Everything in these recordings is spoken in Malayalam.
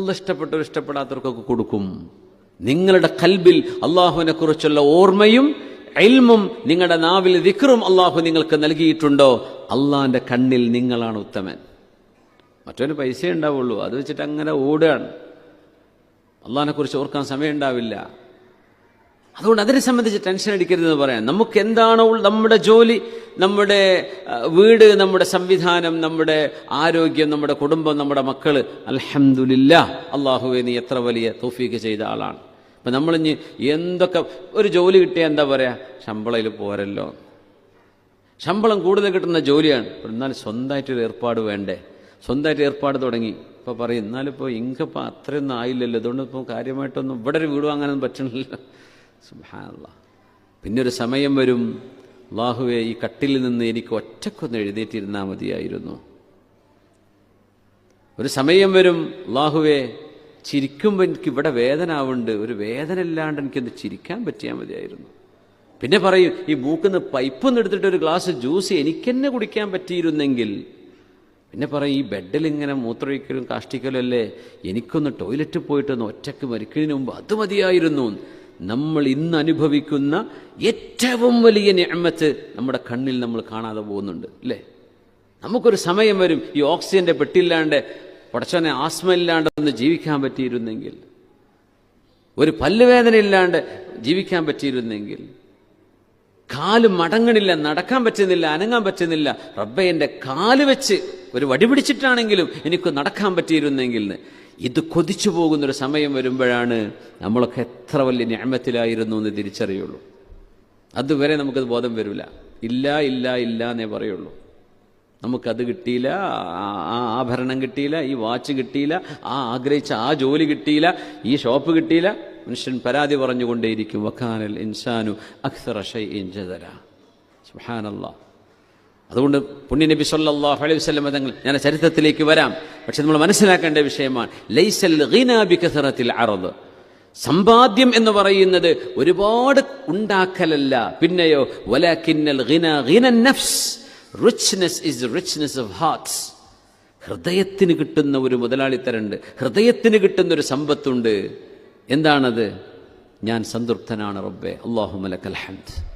അല്ല ഇഷ്ടപ്പെട്ടവർ ഇഷ്ടപ്പെടാത്തവർക്കൊക്കെ കൊടുക്കും. നിങ്ങളുടെ കൽബിൽ അള്ളാഹുവിനെ കുറിച്ചുള്ള ഓർമ്മയും എൽമും നിങ്ങളുടെ നാവിൽ വിക്രും അള്ളാഹു നിങ്ങൾക്ക് നൽകിയിട്ടുണ്ടോ? അള്ളാഹിന്റെ കണ്ണിൽ നിങ്ങളാണ് ഉത്തമൻ. മറ്റൊരു പൈസ ഉണ്ടാവുള്ളൂ. അത് വെച്ചിട്ട് അങ്ങനെ ഓടുകയാണ്. അള്ളാഹിനെ കുറിച്ച് ഓർക്കാൻ സമയം ഉണ്ടാവില്ല. അതുകൊണ്ട് അതിനെ സംബന്ധിച്ച് ടെൻഷൻ അടിക്കരുതെന്ന് പറയാം. നമുക്ക് എന്താണോ നമ്മുടെ ജോലി? നമ്മുടെ വീട് നമ്മുടെ സംവിധാനം നമ്മുടെ ആരോഗ്യം നമ്മുടെ കുടുംബം നമ്മുടെ മക്കൾ അലഹമുല്ല അള്ളാഹുവെ നീ എത്ര വലിയ തോഫീക്ക് ചെയ്ത ആളാണ്. അപ്പം നമ്മളിഞ്ഞ് എന്തൊക്കെ ഒരു ജോലി കിട്ടിയ എന്താ പറയാ? ശമ്പളയിൽ പോരല്ലോ. ശമ്പളം കൂടുതൽ കിട്ടുന്ന ജോലിയാണ്. എന്നാലും സ്വന്തമായിട്ടൊരു ഏർപ്പാട് വേണ്ടേ? സ്വന്തമായിട്ട് ഏർപ്പാട് തുടങ്ങി. ഇപ്പോൾ പറയും എന്നാലിപ്പോൾ ഇങ്കപ്പോൾ അത്രയൊന്നും ആയില്ലല്ലോ. അതുകൊണ്ട് ഇപ്പോൾ കാര്യമായിട്ടൊന്നും ഇവിടെ ഒരു വീട് വാങ്ങാനൊന്നും പറ്റണില്ല പിന്നൊരു പിന്നെ ഒരു സമയം വരും. അള്ളാഹുവെ ഈ കട്ടിൽ നിന്ന് എനിക്ക് ഒറ്റക്കൊന്ന് എഴുന്നേറ്റിരുന്നാൽ മതിയായിരുന്നു. ഒരു സമയം വരും അള്ളാഹുവെ ചിരിക്കുമ്പോൾ എനിക്ക് ഇവിടെ വേദന ആവുന്നുണ്ട് ഒരു വേദന ഇല്ലാണ്ട് എനിക്കൊന്ന് ചിരിക്കാൻ പറ്റിയാൽ മതിയായിരുന്നു. പിന്നെ പറയും ഈ മൂക്കുന്ന് പൈപ്പൊന്ന് എടുത്തിട്ട് ഒരു ഗ്ലാസ് ജ്യൂസ് എനിക്കെന്നെ കുടിക്കാൻ പറ്റിയിരുന്നെങ്കിൽ. പിന്നെ പറയും ഈ ബെഡിൽ ഇങ്ങനെ മൂത്രമൊഴിക്കലും കാഷ്ടിക്കലും അല്ലേ? എനിക്കൊന്ന് ടോയ്ലറ്റിൽ പോയിട്ടൊന്ന് ഒറ്റയ്ക്ക് മരിക്കുന്നതിന് മുമ്പ് അത് മതിയായിരുന്നു. നമ്മൾ ഇന്ന് അനുഭവിക്കുന്ന ഏറ്റവും വലിയ ഞമ്മത്ത് നമ്മുടെ കണ്ണിൽ നമ്മൾ കാണാതെ പോകുന്നുണ്ട് അല്ലേ? നമുക്കൊരു സമയം വരും ഈ ഓക്സിജന്റെ പെട്ടില്ലാണ്ട് പടച്ചോനെ ആസ്മ ഇല്ലാണ്ട് ഒന്ന് ജീവിക്കാൻ പറ്റിയിരുന്നെങ്കിൽ ഒരു പല്ലുവേദന ഇല്ലാണ്ട് ജീവിക്കാൻ പറ്റിയിരുന്നെങ്കിൽ കാൽ മടങ്ങണില്ല നടക്കാൻ പറ്റുന്നില്ല അനങ്ങാൻ പറ്റുന്നില്ല റബ്ബെ എന്റെ കാൽ വെച്ച് ഒരു വടി പിടിച്ചിട്ടാണെങ്കിലും എനിക്ക് നടക്കാൻ പറ്റിയിരുന്നെങ്കിൽ. ഇത് കൊതിച്ചു പോകുന്നൊരു സമയം വരുമ്പോഴാണ് നമ്മളൊക്കെ എത്ര വലിയ ഞാമത്തിലായിരുന്നു എന്ന് തിരിച്ചറിയുള്ളൂ. അതുവരെ നമുക്കത് ബോധം വരില്ല. ഇല്ല ഇല്ല ഇല്ല എന്നേ പറയുള്ളൂ. നമുക്കത് കിട്ടിയില്ല ആ- ആഭരണം കിട്ടിയില്ല ഈ വാച്ച് കിട്ടിയില്ല ആ ആഗ്രഹിച്ച ആ ജോലി കിട്ടിയില്ല ഈ ഷോപ്പ് കിട്ടിയില്ല. മനുഷ്യൻ പരാതി പറഞ്ഞുകൊണ്ടേയിരിക്കും. വക്കാനൽ ഇൻസാനു അക്സറ ഷൈഇൻ ജദല സുബ്ഹാനല്ലാഹ് അതുകൊണ്ട് പുണ്യനബി സല്ലാ അലൈഹി വസല്ലം തങ്ങൾ ഞാൻ ചരിത്രത്തിലേക്ക് വരാം. പക്ഷെ നമ്മൾ മനസ്സിലാക്കേണ്ട വിഷയമാണ് ലൈസൽ ഗിനാ ബികസറത്തിൽ അറദ്. സമ്പാദ്യം എന്ന് പറയുന്നത് ഒരുപാട് ഉണ്ടാക്കലല്ല. പിന്നെയോ നഫ്സ്. ഓഫ് ഹൃദയത്തിന് കിട്ടുന്ന ഒരു മുതലാളിത്തരുണ്ട്. ഹൃദയത്തിന് കിട്ടുന്ന ഒരു സമ്പത്തുണ്ട്. എന്താണത്? ഞാൻ സംതൃപ്തനാണ് റബ്ബെ. അള്ളാഹു മലക്കൽ ഹംദ്.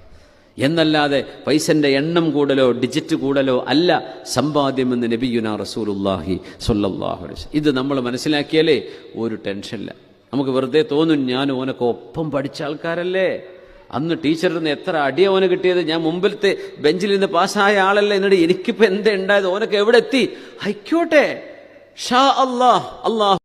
എന്നല്ലാതെ പൈസന്റെ എണ്ണം കൂടലോ ഡിജിറ്റ് കൂടലോ അല്ല സമ്പാദ്യമെന്ന് നബിയുന റസൂലുല്ലാഹി സൊല്ലാഹു ഇത് നമ്മൾ മനസ്സിലാക്കിയാലേ ഒരു ടെൻഷനില്ല നമുക്ക് വെറുതെ തോന്നും ഞാൻ ഓനൊക്കെ ഒപ്പം പഠിച്ച ആൾക്കാരല്ലേ? അന്ന് ടീച്ചറിൽ നിന്ന് എത്ര അടിയ ഓനെ കിട്ടിയത്? ഞാൻ മുമ്പിലത്തെ ബെഞ്ചിൽ നിന്ന് പാസ്സായ ആളല്ലേ? എന്നിട്ട് എനിക്കിപ്പോ എന്താ ഉണ്ടായത്? ഓനൊക്കെ എവിടെ എത്തി ഹൈക്കോട്ടെ ഷാ അള്ളാഹ്. അള്ളാഹ്